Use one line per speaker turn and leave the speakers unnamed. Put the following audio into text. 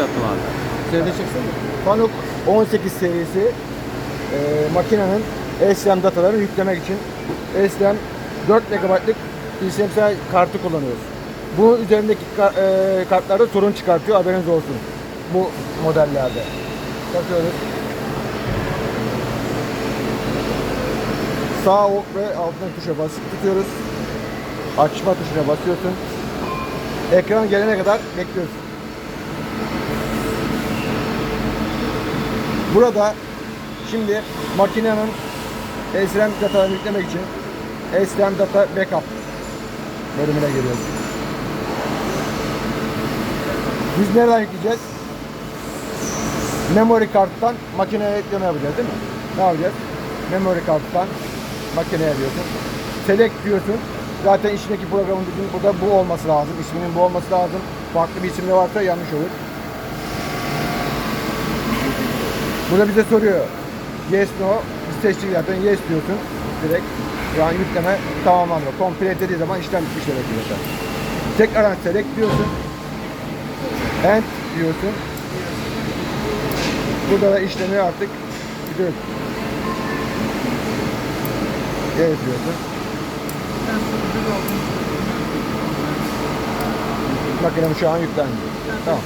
başlattım abi.
Seyredeceksin. Fanuc 18 serisi e, makinenin SRAM datalarını yüklemek için SRAM 4 MB'lık işlemsel kartı kullanıyoruz. Bu üzerindeki ka- e, kartlarda sorun çıkartıyor haberiniz olsun. Bu modellerde. Takıyoruz. Sağ ok ve altına tuşa basıp tutuyoruz. Açma tuşuna basıyorsun. Ekran gelene kadar bekliyorsun. Burada şimdi makinenin SRAM datalarını yüklemek için SRAM Data Backup bölümüne giriyoruz. Biz nereden yükleyeceğiz? Memory karttan makineye ekleme yapacağız değil mi? Ne yapacağız? Memory karttan makineye diyorsun. Select diyorsun. Zaten içindeki programın burada bu olması lazım. İsminin bu olması lazım. Farklı bir isimde varsa yanlış olur. Burada bize soruyor. Yes, no. Biz seçtik zaten yes diyorsun. Direkt. An yükleme tamamlandı. Complete dediği zaman işlem bitmiş demek ki zaten. Tekrar select diyorsun. End diyorsun. Burada da işlemi artık gidiyor. Evet diyorsun. Makinem şu an yüklendi. Tamam.